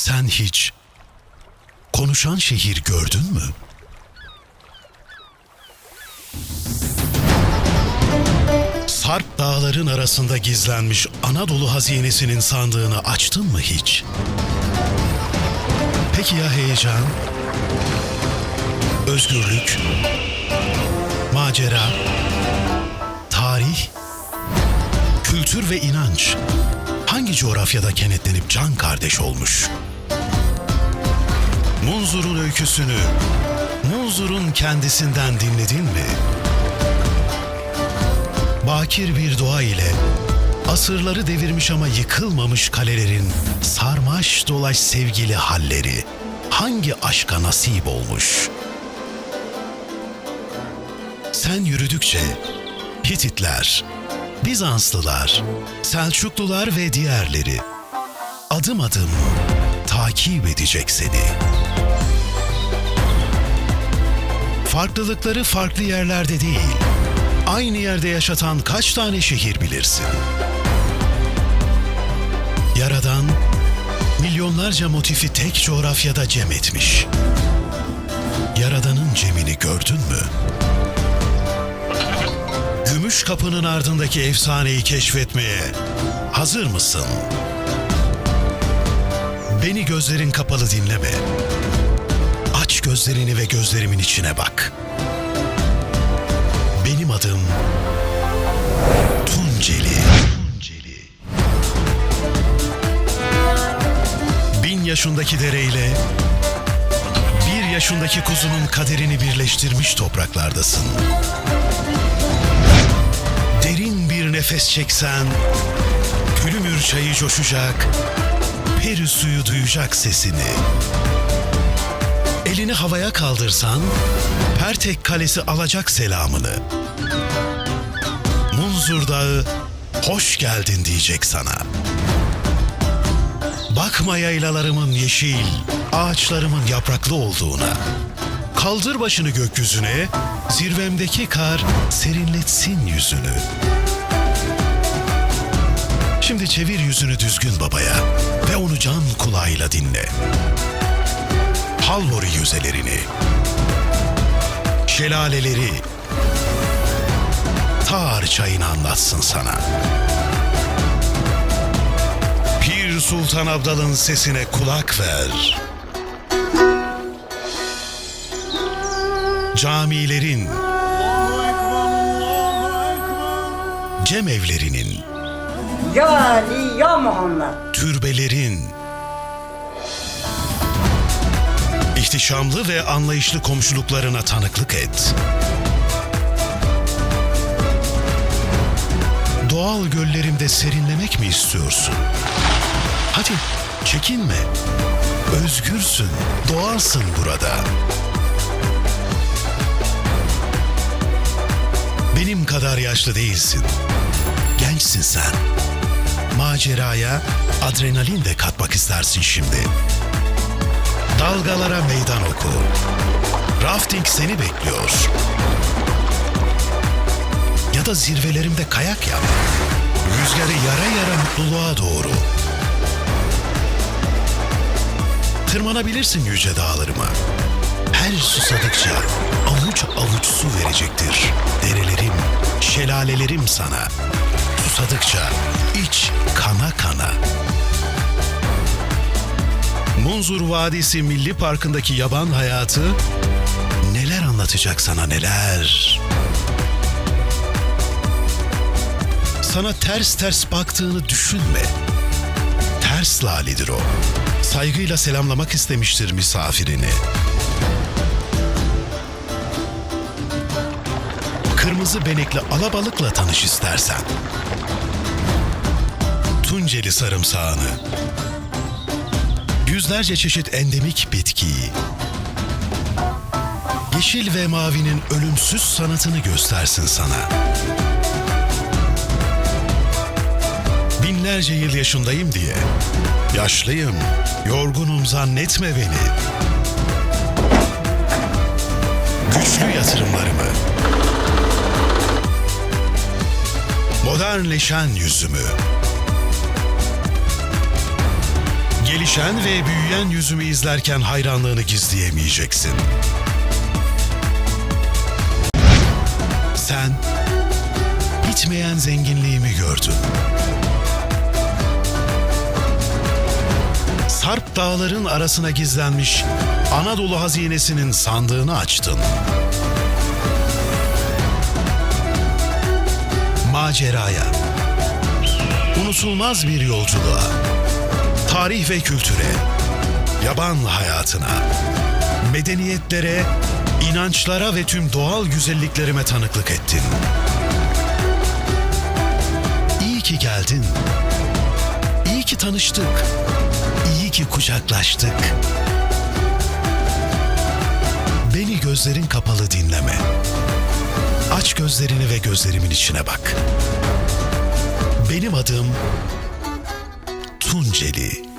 Sen hiç konuşan şehir gördün mü? Sarp dağların arasında gizlenmiş Anadolu hazinesinin sandığını açtın mı hiç? Peki ya heyecan? Özgürlük? Macera? Tarih? Kültür ve inanç hangi coğrafyada kenetlenip can kardeş olmuş? Munzur'un öyküsünü Munzur'un kendisinden dinledin mi? Bakir bir doğa ile asırları devirmiş ama yıkılmamış kalelerin sarmaş dolaş sevgili halleri hangi aşka nasip olmuş? Sen yürüdükçe Hititler, Bizanslılar, Selçuklular ve diğerleri adım adım takip edecek seni. Farklılıkları farklı yerlerde değil, aynı yerde yaşatan kaç tane şehir bilirsin? Yaradan milyonlarca motifi tek coğrafyada cem etmiş. Yaradan'ın cemini gördün mü? Gümüş kapının ardındaki efsaneyi keşfetmeye hazır mısın? Beni gözlerin kapalı dinleme. Gözlerini ve gözlerimin içine bak. Benim adım Tunceli. Tunceli. Bin yaşındaki dereyle bir yaşındaki kuzunun kaderini birleştirmiş topraklardasın. Derin bir nefes çeksen, Gülümür çayı coşacak, peri suyu duyacak sesini. Elini havaya kaldırsan, Pertek Kalesi alacak selamını. Munzur Dağı, hoş geldin diyecek sana. Bakma yaylalarımın yeşil, ağaçlarımın yapraklı olduğuna. Kaldır başını gökyüzüne, zirvemdeki kar serinletsin yüzünü. Şimdi çevir yüzünü düzgün babaya ve onu can kulağıyla dinle. Halvori yüzelerini, şelaleleri, tar çayını anlatsın sana. Pir Sultan Abdal'ın sesine kulak ver. Camilerin, cemevlerinin, Ya Ali ya Muhammed. türbelerin, ihtişamlı ve anlayışlı komşuluklarına tanıklık et. Doğal göllerimde serinlemek mi istiyorsun? Hadi çekinme. Özgürsün, doğalsın burada. Benim kadar yaşlı değilsin. Gençsin sen. Maceraya adrenalin de katmak istersin şimdi. Dalgalara meydan oku. Rafting seni bekliyor. Ya da zirvelerimde kayak yap. Rüzgarı yara yara mutluluğa doğru. Tırmanabilirsin yüce dağlarıma. Her susadıkça avuç avuç su verecektir. Derelerim, şelalelerim sana. Susadıkça iç Munzur Vadisi Milli Parkı'ndaki yaban hayatı neler anlatacak sana neler. Sana ters ters baktığını düşünme. Ters lalidir o. Saygıyla selamlamak istemiştir misafirini. Kırmızı benekli alabalıkla tanış istersen. Tunceli sarımsağını, yüzlerce çeşit endemik bitkiyi, yeşil ve mavinin ölümsüz sanatını göstersin sana. Binlerce yıl yaşındayım diye, yaşlıyım, yorgunum zannetme beni. Güçlü yatırımlarımı, modernleşen yüzümü, Gelişen ve büyüyen yüzümü izlerken hayranlığını gizleyemeyeceksin. Sen bitmeyen zenginliğimi gördün. Sarp dağların arasına gizlenmiş Anadolu hazinesinin sandığını açtın. Maceraya, unutulmaz bir yolculuğa, tarih ve kültüre, yaban hayatına, medeniyetlere, inançlara ve tüm doğal güzelliklerime tanıklık ettin. İyi ki geldin. İyi ki tanıştık. İyi ki kucaklaştık. Beni gözlerin kapalı dinleme. Aç gözlerini ve gözlerimin içine bak. Benim adım Tunceli.